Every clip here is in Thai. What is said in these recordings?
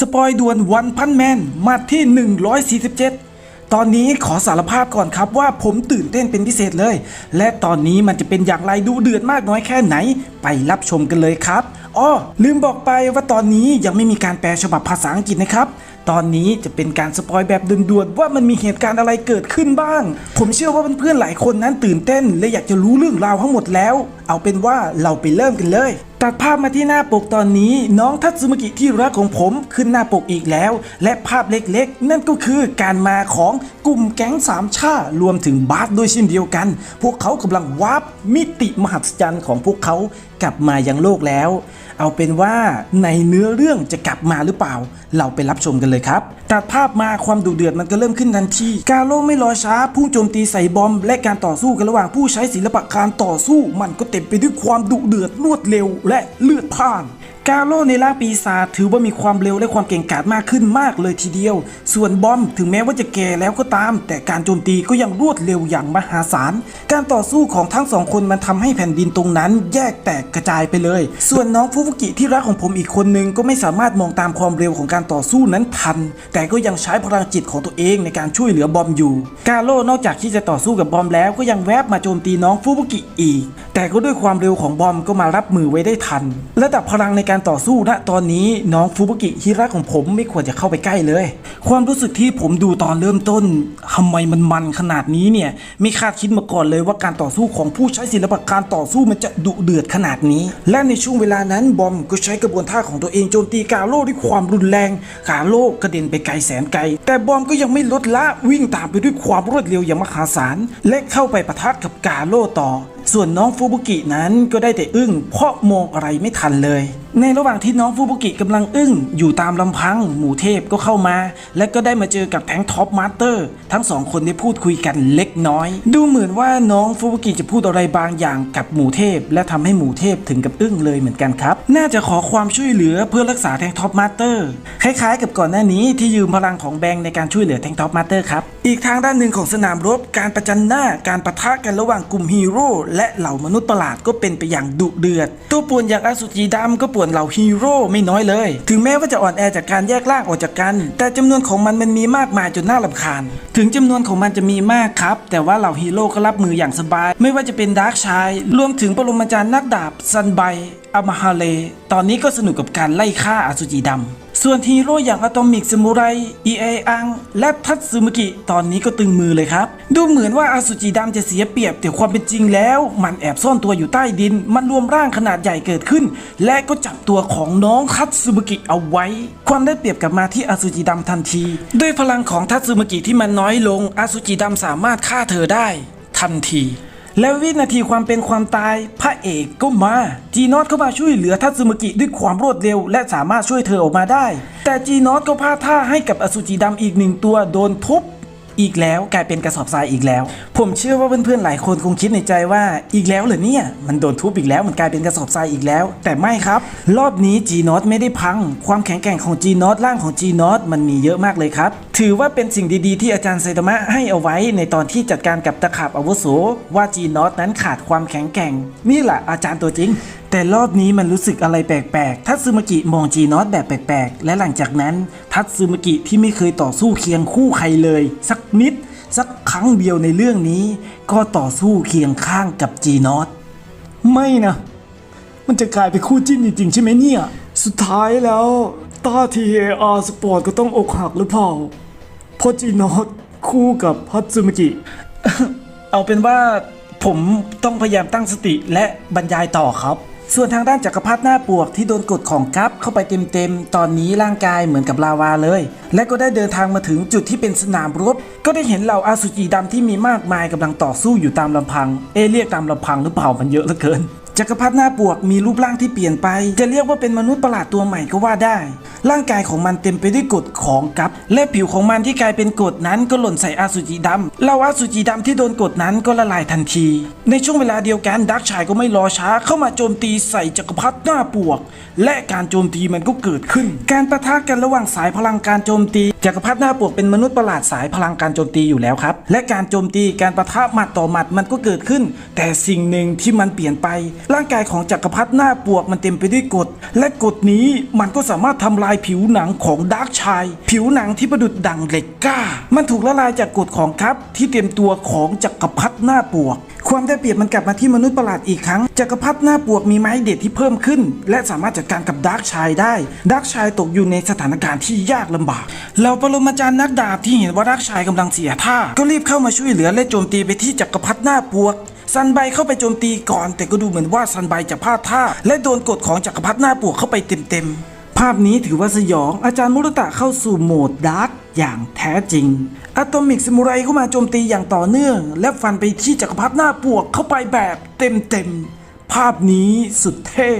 สปอยด่วนวันพันแมนมาที่ 147 ตอนนี้ขอสารภาพก่อนครับว่าผมตื่นเต้นเป็นพิเศษเลย และตอนนี้มันจะเป็นอย่างไรดูเดือดมากน้อยแค่ไหน ไปรับชมกันเลยครับ อ้อลืมบอกไปว่าตอนนี้ยังไม่มีการแปลฉบับภาษาอังกฤษนะครับ ตอนนี้จะเป็นการสปอยแบบด่วนๆว่ามันมีเหตุการณ์อะไรเกิดขึ้นบ้าง ผมเชื่อว่าเพื่อนๆหลายคนนั้นตื่นเต้น และอยากจะรู้เรื่องราวทั้งหมดแล้ว เอาเป็นว่าเราไปเริ่มกันเลยตัดภาพมาที่หน้าปกตอนนี้ น้องทัตสึมากิที่รักของผมขึ้นหน้าปกอีกแล้ว และภาพเล็กๆ นั่นก็คือการมาของกลุ่มแก๊งสามชารวมถึงบาสด้วยเช่นเดียวกัน พวกเขากำลังวาร์ปมิติมหัศจรรย์ของพวกเขากลับมายังโลกแล้ว เอาเป็นว่าในเนื้อเรื่องจะกลับมาหรือเปล่า เราไปรับชมกันเลยครับ ตัดภาพมาความดุเดือดมันก็เริ่มขึ้นทันทีกาโลไม่รอช้าพุ่งโจมตีใส่บอม และการต่อสู้กันระหว่างผู้ใช้ศิลปะการต่อสู้ มันก็เต็มไปด้วยความดุเดือดรวดเร็ว และเลือดพ่าน กาโลในร่างปีศาจถือว่ามีความเร็วและความเก่งกาจมากขึ้นมากเลยทีเดียว ส่วนบอมถึงแม้ว่าจะแก่แล้วก็ตาม แต่การโจมตีก็ยังรวดเร็วอย่างมหาศาล การต่อสู้ของทั้งสองคนมันทำให้แผ่นดินตรงนั้น แยกแตกกระจายไปเลย ส่วนน้องฟุฟุกิที่รักของผมอีกคนนึงก็ไม่สามารถมองตามความเร็วของการต่อสู้นั้นทัน แต่ก็ยังใช้พลังจิตของตัวเองในการช่วยเหลือบอมอยู่ กาโลนอกจากที่จะต่อสู้กับบอมแล้วก็ยังแวบมาโจมตีน้องฟุฟุกิอีก แต่ก็ด้วยความเร็วของบอมก็มารับมือไว้ได้ทัน ระดับพลังในการการต่อสู้ณตอนนี้น้องฟูบุกิฮิระของผมไม่ควรจะเข้าไปใกล้เลย ความรู้สึกที่ผมดูตอนเริ่มต้นทำไมมันมันขนาดนี้เนี่ยไม่คาดคิดมาก่อนเลยว่าการต่อสู้ของผู้ใช้ศิลปะการต่อสู้มันจะดุเดือดขนาดนี้ และในช่วงเวลานั้นบอมก็ใช้กระบวนท่าของตัวเองโจมตีกาโลด้วยความรุนแรง กาโลกระเด็นไปไกลแสนไกล แต่บอมก็ยังไม่ลดละวิ่งตามไปด้วยความรวดเร็วอย่างมหาศาลและเข้าไปปะทะกับกาโลต่อ ส่วนน้องฟูบุกินั้นก็ได้แต่อึ้งเพราะมองอะไรไม่ทันเลย ในระหว่างที่น้องฟูบุกิกำลังอึ้งอยู่ตามลำพัง หมู่เทพก็เข้ามา และก็ได้มาเจอกับแท้งท็อปมาสเตอร์ ทั้งสองคนได้พูดคุยกันเล็กน้อย ดูเหมือนว่าน้องฟูบุกิจะพูดอะไรบางอย่างกับหมู่เทพ และทำให้หมู่เทพถึงกับอึ้งเลยเหมือนกันครับ น่าจะขอความช่วยเหลือเพื่อรักษาแท้งท็อปมาสเตอร์คล้ายๆ กับก่อนหน้านี้ที่ยืมพลังของแบงค์ในการช่วยเหลือแท้งท็อปมาสเตอร์ครับอีกทางด้านหนึ่งของสนามรบการประจันหน้าการปะทะกันระหว่างกลุ่มฮีโร่และเหล่ามนุษย์ประหลาดก็เป็นไปอย่างดุเดือด ตัวป่วนอย่างอาสุจิดำก็ป่วนเหล่าฮีโร่ไม่น้อยเลย ถึงแม้ว่าจะอ่อนแอจากการแยกล่างออกจากกัน แต่จำนวนของมันมันมีมากมายจนน่ารำคาญ ถึงจำนวนของมันจะมีมากครับ แต่ว่าเหล่าฮีโร่ก็รับมืออย่างสบาย ไม่ว่าจะเป็นดาร์กชายรวมถึงปรมาจารย์นักดาบซันไบอามาฮาเล ตอนนี้ก็สนุกกับการไล่ฆ่าอาสุจิดำ ส่วนฮีโร่อย่างอะตอมิกซ m มูไรเอเออัง และทัตสึมุกิ ตอนนี้ก็ตึงมือเลยครับ ดูเหมือนว่าอาสุจิดำจะเสียเปรียบ แต่ความเป็นจริงแล้ว มันแอบซ่อนตัวอยู่ใต้ดิน มันรวมร่างขนาดใหญ่เกิดขึ้น และก็จับตัวของน้องทัตสึมุกิเอาไว้ ความได้เปรียบกลับมาที่อาสุจิดำทันที ด้วยพลังของทัตสึมุกิที่มันน้อยลงอาสุจิดำสามารถฆ่าเธอได้ ทันที แล้ววินาทีความเป็นความตาย พระเอกก็มา จีนอตเข้ามาช่วยเหลือทัตสึมุกิด้วยความรวดเร็ว และสามารถช่วยเธอออกมาได้ แต่จีนอตก็พลาดท่าให้กับอสุจิดำอีกหนึ่งตัวโดนทุบ อีกแล้วกลายเป็นกระสอบทรายอีกแล้ว ผมเชื่อว่าเพื่อนๆหลายคนคงคิดในใจว่าอีกแล้วเหรอเนี่ย มันโดนทุบอีกแล้วมันกลายเป็นกระสอบทรายอีกแล้ว แต่ไม่ครับ รอบนี้จีนอตไม่ได้พัง ความแข็งแกร่งของจีนอตร่างของจีนอตมันมีเยอะมากเลยครับ ถือว่าเป็นสิ่งดีๆที่อาจารย์ไซตามะให้เอาไว้ในตอนที่จัดการกับตะขาบอาวุโสว่าจีนอตนั้นขาดความแข็งแกร่ง นี่แหละอาจารย์ตัวจริง แต่รอบนี้มันรู้สึกอะไรแปลกๆ ทัตซึมากิมองจีนอตแบบแปลกๆ และหลังจากนั้น ทัตซึมากิที่ไม่เคยต่อสู้เคียงคู่ใครเลย สักนิด สักครั้งเดียวในเรื่องนี้ ก็ต่อสู้เคียงข้างกับจีนอตไม่นะ มันจะกลายเป็นคู่จิ้นจริงๆ ใช่ไหมเนี่ย สุดท้ายแล้วตาทีเออาร์สปอร์ตก็ต้องอกหักหรือเปล่าเพราะจีนอตคู่กับทัตซึมากิ เอาเป็นว่าผมต้องพยายามตั้งสติและบรรยายต่อครับ ส่วนทางด้านจักรพรรดิหน้าปวกที่โดนกดของกัฟเข้าไปเต็มๆ ตอนนี้ร่างกายเหมือนกับลาวาเลย และก็ได้เดินทางมาถึงจุดที่เป็นสนามรบ ก็ได้เห็นเหล่าอาสุจิดำที่มีมากมายกำลังต่อสู้อยู่ตามลำพัง เอเรียกตามลำพังหรือเปล่ามันเยอะเหลือเกิน จักรพรรดิหน้าปวกมีรูปร่างที่เปลี่ยนไป จะเรียกว่าเป็นมนุษย์ประหลาดตัวใหม่ก็ว่าได้ ร่างกายของมันเต็มไปด้วยกรดของกัปและผิวของมันที่กลายเป็นกรดนั้นก็หล่นใส่อาสุจิดำเหล่าอาสุจิดำที่โดนกรดนั้นก็ละลายทันที ในช่วงเวลาเดียวกันดักชายก็ไม่รอช้าเข้ามาโจมตีใส่จักรพรรดิหน้าปวก และการโจมตีมันก็เกิดขึ้น การประทะกันระหว่างสายพลังการโจมตีจักรพรรดิหน้าปวกเป็นมนุษย์ประหลาดสายพลังการโจมตีอยู่แล้วครับและการโจมตีการประทะหมัดต่อหมัดมันก็เกิดขึ้น แต่สิ่งหนึ่งที่มันเปลี่ยนไปร่างกายของจักรพรรดิหน้าปวกมันเต็มไปด้วยกรดและกรดนี้มันก็สามารถทำลายผิวหนังของดาร์กชายผิวหนังที่ประดุดดังเหล็กกล้า มันถูกละลายจากกรดของคัพที่เต็มตัวของจักรพรรดิหน้าปวก ความได้เปรียบมันกลับมาที่มนุษย์ประหลาดอีกครั้งจักรพรรดิหน้าปวกมีไม้เด็ดที่เพิ่มขึ้น และสามารถจัดการกับดาร์กชายได้ดาร์กชายตกอยู่ในสถานการณ์ที่ยากลำบากเราปรมาจารย์นักดาบที่เห็นว่าดาร์กชายกำลังเสียท่าก็รีบเข้ามาช่วยเหลือและโจมตีไปที่จักรพรรดิหน้าปวก ซันไบเข้าไปโจมตีก่อน แต่ก็ดูเหมือนว่าซันไบจะพลาดท่า และโดนกดของจักรพรรดิหน้าปวกเข้าไปเต็มๆภาพนี้ถือว่าสยอง อาจารย์มุรตะเข้าสู่โหมดดาร์กอย่างแท้จริงอะตอมิกซมูไรเข้ามาโจมตีอย่างต่อเนื่อง และฟันไปที่จักรพรรดิหน้าปวกเข้าไปแบบเต็มๆ ภาพนี้สุดเท่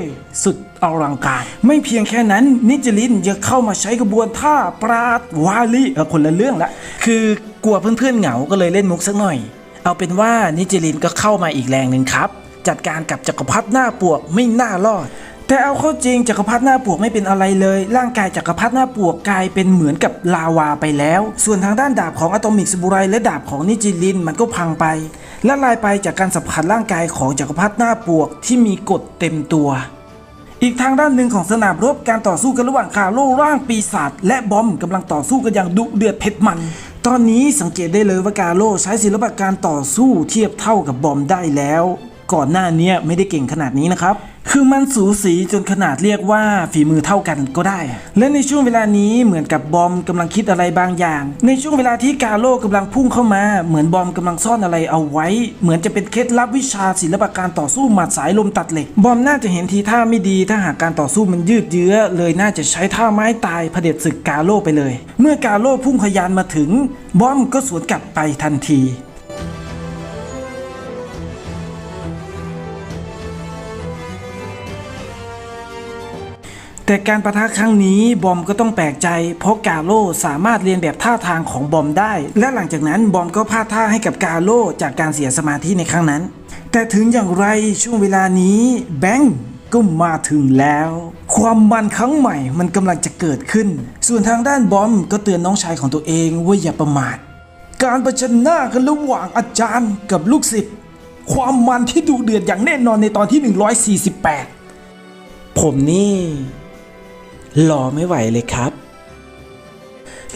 สุดอลังการ ไม่เพียงแค่นั้นนิจลินยังเข้ามาใช้กระบวนท่าปราดวาลีคนละเรื่องละคือกลัวเพื่อนๆเหงาก็เลยเล่นมุกสักหน่อย เอาเป็นว่านิจิลินก็เข้ามาอีกแรงหนึ่งครับ จัดการกับจักรพรรดิหน้าปวกไม่น่ารอด แต่เอาเข้าจริงจักรพรรดิหน้าปวกไม่เป็นอะไรเลย ร่างกายจักรพรรดิหน้าปวกกลายเป็นเหมือนกับลาวาไปแล้ว ส่วนทางด้านดาบของอะตอมิกสบูไรและดาบของนิจิลินมันก็พังไป และลายไปจากการสัมผัสร่างกายของจักรพรรดิหน้าปวกที่มีกฎเต็มตัวอีกทางด้านหนึ่งของสนามรบการต่อสู้กันระหว่างคาโลร่างปีศาจและบอมกำลังต่อสู้กันอย่างดุเดือดเผ็ดมัน ตอนนี้สังเกตได้เลยว่ากาโลใช้ศิลปะการต่อสู้เทียบเท่ากับบอมได้แล้ว ก่อนหน้าเนี้ยไม่ได้เก่งขนาดนี้นะครับ คือมันสูสีจนขนาดเรียกว่าฝีมือเท่ากันก็ได้ และในช่วงเวลานี้เหมือนกับบอมกำลังคิดอะไรบางอย่าง ในช่วงเวลาที่กาโลกำลังพุ่งเข้ามา เหมือนบอมกำลังซ่อนอะไรเอาไว้ เหมือนจะเป็นเคล็ดลับวิชาศิลปะการต่อสู้หมัดสายลมตัดเหล็ก บอมน่าจะเห็นทีท่าไม่ดีถ้าหากการต่อสู้มันยืดเยื้อ เลยน่าจะใช้ท่าไม้ตายเผด็จศึกกาโลไปเลย เมื่อกาโลพุ่งขยานมาถึง บอมก็สวนกลับไปทันที แต่การประทะครั้งนี้บอมก็ต้องแปลกใจ เพราะกาโลสามารถเรียนแบบท่าทางของบอมได้ และหลังจากนั้นบอมก็พลาดท่าให้กับกาโลจากการเสียสมาธิในครั้งนั้น แต่ถึงอย่างไรช่วงเวลานี้แบงก์ก็มาถึงแล้ว ความมันครั้งใหม่มันกำลังจะเกิดขึ้น ส่วนทางด้านบอมก็เตือนน้องชายของตัวเองว่าอย่าประมาทการประชันหน้ากันระหว่างอาจารย์กับลูกศิษย์ความมันที่ดุเดือดอย่างแน่นอนในตอนที่ 148 ผมนี่ รอไม่ไหวเลยครับ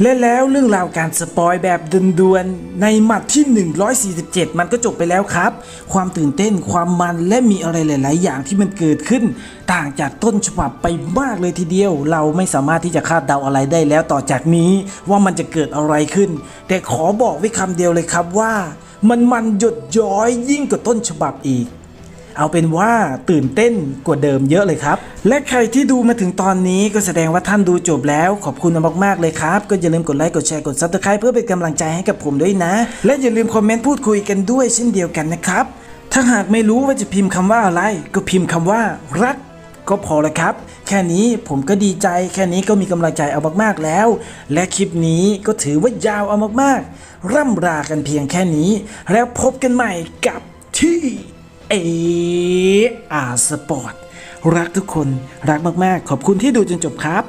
และแล้วเรื่องราวการสปอยแบบด่วนๆในหมัดที่ 147 มันก็จบไปแล้วครับ ความตื่นเต้นความมันและมีอะไรหลาย ๆ อย่างที่มันเกิดขึ้น ต่างจากต้นฉบับไปมากเลยทีเดียว เราไม่สามารถที่จะคาดเดาอะไรได้แล้วต่อจากนี้ว่ามันจะเกิดอะไรขึ้น แต่ขอบอกไว้คำเดียวเลยครับว่า มันมันหยดย้อยยิ่งกว่าต้นฉบับอีก เอาเป็นว่าตื่นเต้นกว่าเดิมเยอะเลยครับ และใครที่ดูมาถึงตอนนี้ก็แสดงว่าท่านดูจบแล้วขอบคุณมากๆเลยครับ ก็อย่าลืมกดไลค์กดแชร์กดซับสไครป์เพื่อเป็นกำลังใจให้กับผมด้วยนะ และอย่าลืมคอมเมนต์พูดคุยกันด้วยเช่นเดียวกันนะครับถ้าหากไม่รู้ว่าจะพิมพ์คำว่าอะไร ก็พิมพ์คำว่า รักก็พอแล้วครับ แค่นี้ผมก็ดีใจ แค่นี้ก็มีกำลังใจเอามากๆแล้ว และคลิปนี้ก็ถือว่ายาวเอามากๆ ร่ำรากันเพียงแค่นี้ แล้วพบกันใหม่กับที่ เออาสปอร์ตรักทุกคนรักมาก ๆ ขอบคุณที่ดูจนจบครับ